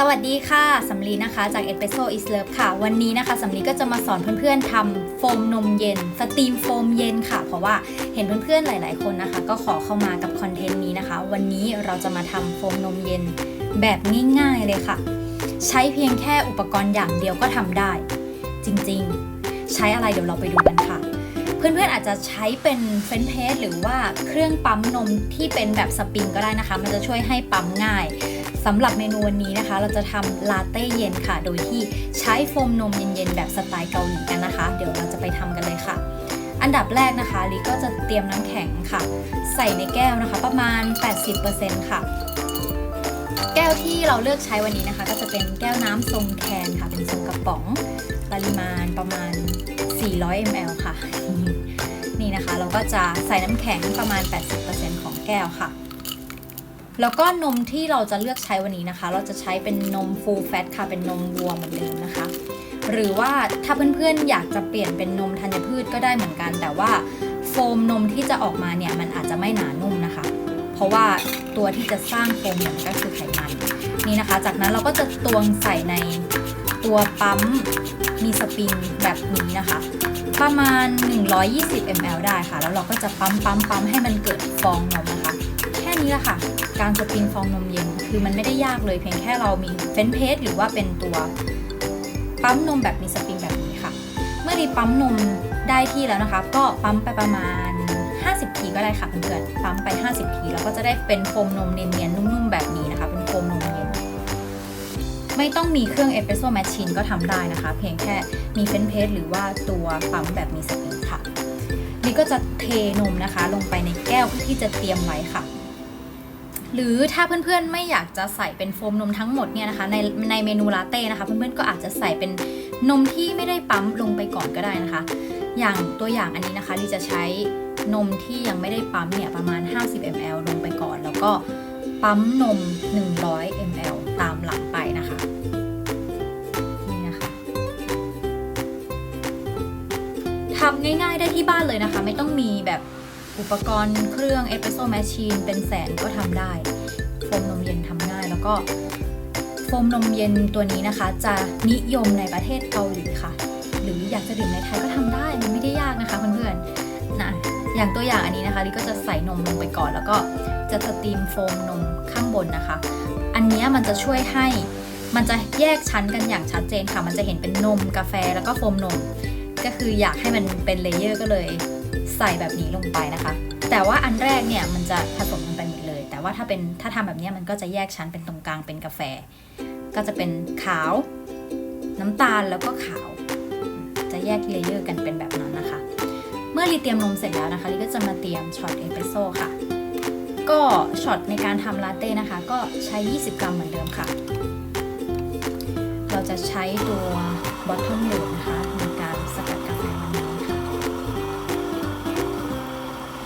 สวัสดีค่ะสำลีนะคะจาก e s p r e s s o is Love ค่ะ วันนี้นะคะสำลีก็จะมาสอนเพื่อนๆทำโฟมนมเย็นสตรีมโฟมเย็นค่ะ เพราะว่าเห็นเพื่อนๆหลายๆคนนะคะ ก็ขอเข้ามากับคอนเทนต์นี้นะคะ วันนี้เราจะมาทำโฟมนมเย็นแบบง่ายๆเลยค่ะ ใช้เพียงแค่อุปกรณ์อย่างเดียวก็ทำได้ จริงๆ ใช้อะไรเดี๋ยวเราไปดูกันค่ะ เพื่อนๆอาจจะใช้เป็นเฟรนช์เพสหรือว่าเครื่องปั๊มนมที่เป็นแบบสปริงก็ได้นะคะ มันจะช่วยให้ปั๊มง่าย สำหรับเมนูวันนี้นะคะ เราจะทำลาเต้เย็นค่ะ โดยที่ใช้โฟมนมเย็นๆแบบสไตล์เกาหลีกันนะคะ เดี๋ยวเราจะไปทำกันเลยค่ะ อันดับแรกนะคะลิก็จะเตรียมน้ำแข็งค่ะ ใส่ในแก้วนะคะ ประมาณ 80%ค่ะ แก้วที่เราเลือกใช้วันนี้นะคะ ก็จะเป็นแก้วน้ำทรงแคนค่ะ เป็นทรงกระป๋อง ปริมาณประมาณ 400 ml ค่ะ นี่นะคะ เราก็จะใส่น้ำแข็งประมาณ 80%ของแก้วค่ะ แล้วก็นมที่เราจะเลือกใช้วันนี้นะคะ เราจะใช้เป็นนม full fat ค่ะ เป็นนมวัวเหมือนเดิมนะคะ หรือว่าถ้าเพื่อนๆอยากจะเปลี่ยนเป็นนมธัญพืชก็ได้เหมือนกัน แต่ว่าโฟมนมที่จะออกมาเนี่ยมันอาจจะไม่หนานุ่มนะคะ เพราะว่าตัวที่จะสร้างโฟมเนี่ยมันก็คือไขมันนี่นะคะ จากนั้นเราก็จะตวงใส่ในตัวปั๊มมีสปริงแบบนี้นะคะ ประมาณ 120 ml ได้ค่ะ แล้วเราก็จะปั๊มปั๊มปั๊มให้มันเกิดฟองนมนะคะ นี้แหละค่ะ การสปริงฟองนมเย็น คือมันไม่ได้ยากเลยเพียงแค่เรามีเฟนเพสหรือว่าเป็นตัวปั๊มนมแบบมีสปริงแบบนี้ค่ะ เมื่อรีปั๊มนมได้ที่แล้วนะคะ ก็ปั๊มไปประมาณ 50 ทีก็ได้ค่ะเพื่อนๆปั๊มไป 50 ทีแล้วก็จะได้เป็นโฟมนมเนียนๆนุ่มๆแบบนี้นะคะเป็นโฟมนมเย็นไม่ต้องมีเครื่องเอสเปรสโซ่แมชชีนก็ทำได้นะคะ เพียงแค่มีเฟนเพสหรือว่าตัวปั๊มแบบมีสปริงค่ะนี่ก็จะเทนมนะคะ ลงไปในแก้วเพื่อที่จะเตรียมไว้ค่ะ หรือถ้าเพื่อนๆไม่อยากจะใส่เป็นโฟมนมทั้งหมดเนี่ยนะคะในในเมนูลาเต้นะคะ เพื่อนๆก็อาจจะใส่เป็นนมที่ไม่ได้ปั๊มลงไปก่อนก็ได้นะคะ อย่างตัวอย่างอันนี้นะคะลีจะใช้นมที่ยังไม่ได้ปั๊มเนี่ยประมาณ 50 ml ลงไปก่อน แล้วก็ปั๊มนม 100 ml ตามหลังไปนะคะนี่นะคะทำง่ายๆได้ที่บ้านเลยนะคะ ไม่ต้องมีแบบ อุปกรณ์เครื่องเอสเปรสโซ่แมชชีนเป็นแสนก็ทำได้ โฟมนมเย็นทำง่าย แล้วก็โฟมนมเย็นตัวนี้นะคะ จะนิยมในประเทศเกาหลีค่ะ หรืออยากจะดื่มในไทยก็ทำได้ มันไม่ได้ยากนะคะเพื่อนๆนะอย่างตัวอย่างอันนี้นะคะลิก็จะใส่นมลงไปก่อน แล้วก็จะสตรีมโฟมนมข้างบนนะคะ อันนี้มันจะช่วยให้มันจะแยกชั้นกันอย่างชัดเจนค่ะ มันจะเห็นเป็นนมกาแฟแล้วก็โฟมนม ก็คืออยากให้มันเป็นเลเยอร์ก็เลย ใส่แบบนี้ลงไปนะคะ แต่ว่าอันแรกเนี่ยมันจะผสมกันไปหมดเลย แต่ว่าถ้าเป็นถ้าทำแบบนี้มันก็จะแยกชั้นเป็นตรงกลางเป็นกาแฟ ก็จะเป็นขาว น้ำตาลแล้วก็ขาว จะแยกเลเยอร์กันเป็นแบบนั้นนะคะ เมื่อรีเตรียมนมเสร็จแล้วนะคะลีก็จะมาเตรียมช็อตเอสเปรสโซ่ค่ะ ก็ช็อตในการทำลาเต้นะคะ ก็ใช้ 20 กรัมเหมือนเดิมค่ะ เราจะใช้ตัวบอททอมเลนะคะ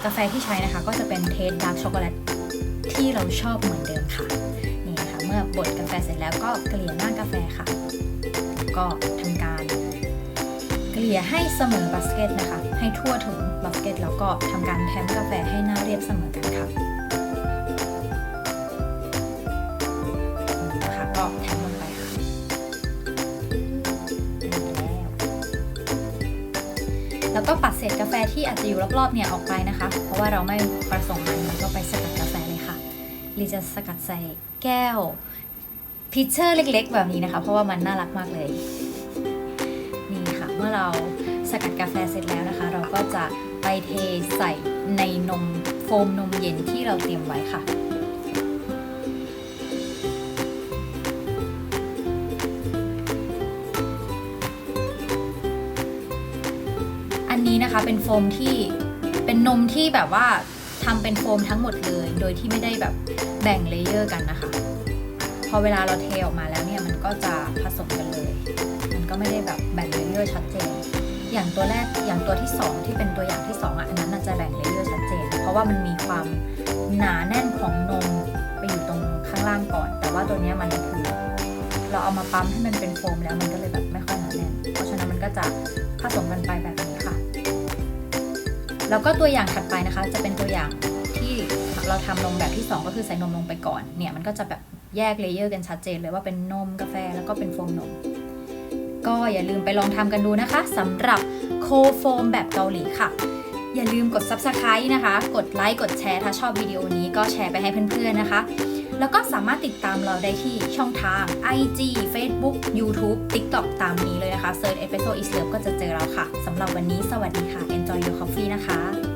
กาแฟที่ใช้นะคะ ก็จะเป็นเทสดาร์กช็อกโกแลตที่เราชอบเหมือนเดิมค่ะ นี่นะคะเมื่อบดกาแฟเสร็จแล้วก็เกลี่ยหน้ากาแฟค่ะ ก็ทำการ เกลี่ยให้เสมอบาสเกตนะคะ ให้ทั่วถึงบาสเกตแล้วก็ทำการแทมกาแฟให้หน้าเรียบเสมอกันค่ะ แล้วก็ปัดเศษกาแฟที่อาจจะอยู่รอบๆเนี่ยออกไปนะคะ เพราะว่าเราไม่ประสงค์มันแล้วก็ไปสกัดกาแฟเลยค่ะลีจะสกัดใส่แก้วพิชเชอร์เล็กๆ แบบนี้นะคะ เพราะว่ามันน่ารักมากเลย นี่ค่ะ เมื่อเราสกัดกาแฟเสร็จแล้วนะคะ เราก็จะไปเทใส่ในนมโฟมนมเย็นที่เราเตรียมไว้ค่ะ นี้นะคะ เป็นโฟมที่เป็นนมที่แบบว่าทำเป็นโฟมทั้งหมดเลย โดยที่ไม่ได้แบบแบ่งเลเยอร์กันนะคะ พอเวลาเราเทออกมาแล้วเนี่ยมันก็จะผสมกันเลย มันก็ไม่ได้แบบแบ่งเลเยอร์ชัดเจน อย่างตัวแรกอย่างตัวที่ 2 ที่เป็นตัวอย่างที่ 2อะอันนั้นน่าจะแบ่งเลเยอร์ชัดเจน เพราะว่ามันมีความหนาแน่นของนมไปอยู่ตรงข้างล่างก่อน แต่ว่าตัวนี้มันคือเราเอามาปั๊มให้มันเป็นโฟมแล้วมันก็เลยแบบไม่ค่อยหนาแน่น เพราะฉะนั้นมันก็จะผสมกันไปแบบ แล้วก็ตัวอย่างถัดไปนะคะ จะเป็นตัวอย่างที่เราทำนมแบบที่ 2 ก็คือใส่นมลงไปก่อนเนี่ยมันก็จะแบบแยกเลเยอร์กันชัดเจนเลยว่าเป็นนมกาแฟแล้วก็เป็นโฟมนม ก็อย่าลืมไปลองทำกันดูนะคะสำหรับโคโฟมแบบเกาหลีค่ะ อย่าลืมกด Subscribe นะคะ กดไลค์กดแชร์ถ้าชอบวิดีโอนี้ก็แชร์ไปให้เพื่อนๆนะคะ แล้วก็สามารถติดตามเราได้ที่ช่องทาง IG Facebook YouTube TikTok ตามนี้เลยนะคะ Search e p i s o d e is Love ก็จะเจอเราค่ะสำหรับวันนี้สวัสดีค่ะ Enjoy your coffee นะคะ